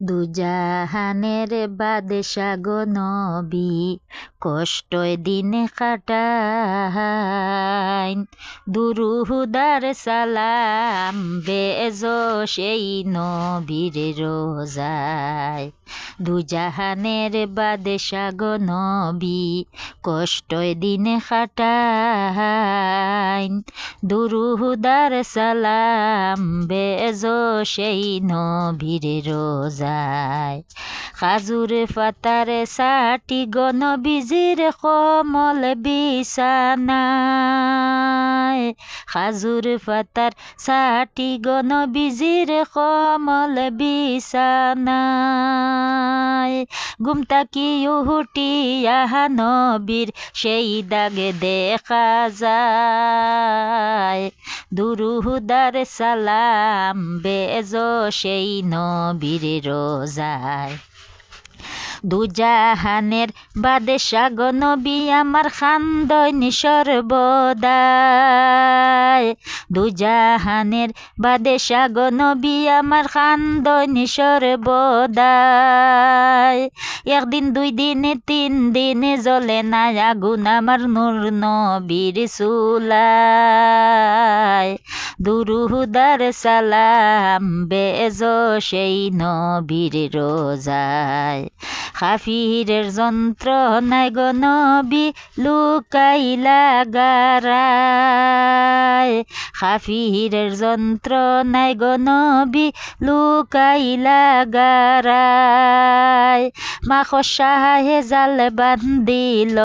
দুজাহানের বাদশা গো নবী কষ্টয় দিন কাটাইন দুরুহুদার সালাম বেজ সেই নবীর রোজায়। দুজাহানের বাদশা গো নবী কষ্টয় দিন কাটাইন দুরুহুদার সালাম বেজ সেই নবীর রোজায়। খাজুর ফাতারে সাটি গণ বিজির কমল বিছানায়। খাজুর ফাতার সাটি গণ বিজির কমল বিছানায়। গুমতাকি উহুটিয়া নবীর সেই দাগে দেখা যায়। দুরুহুদার সালাম বেজ সেই নবীর রোজায়। দুজাহানের বাদশা গো নবী, আমার খান্দন সর্বদায় দুজাহানের বাদশা গো নবী, আমার খান্দন সর্বদায় একদিন, দুই দিন, তিন দিন জ্বলে না আগুন আমার নূর নবীর সুলায় দুরুহুদার সালাম বেজ সেই নবীর রোজায়। খাফিরের যন্ত্রণায় গো নবী লুকাইলা গারায় হাফিরের যন্ত্রণায় গো নবী লুকাইলা গারায় মাখ খসাহে জাল বান্দিল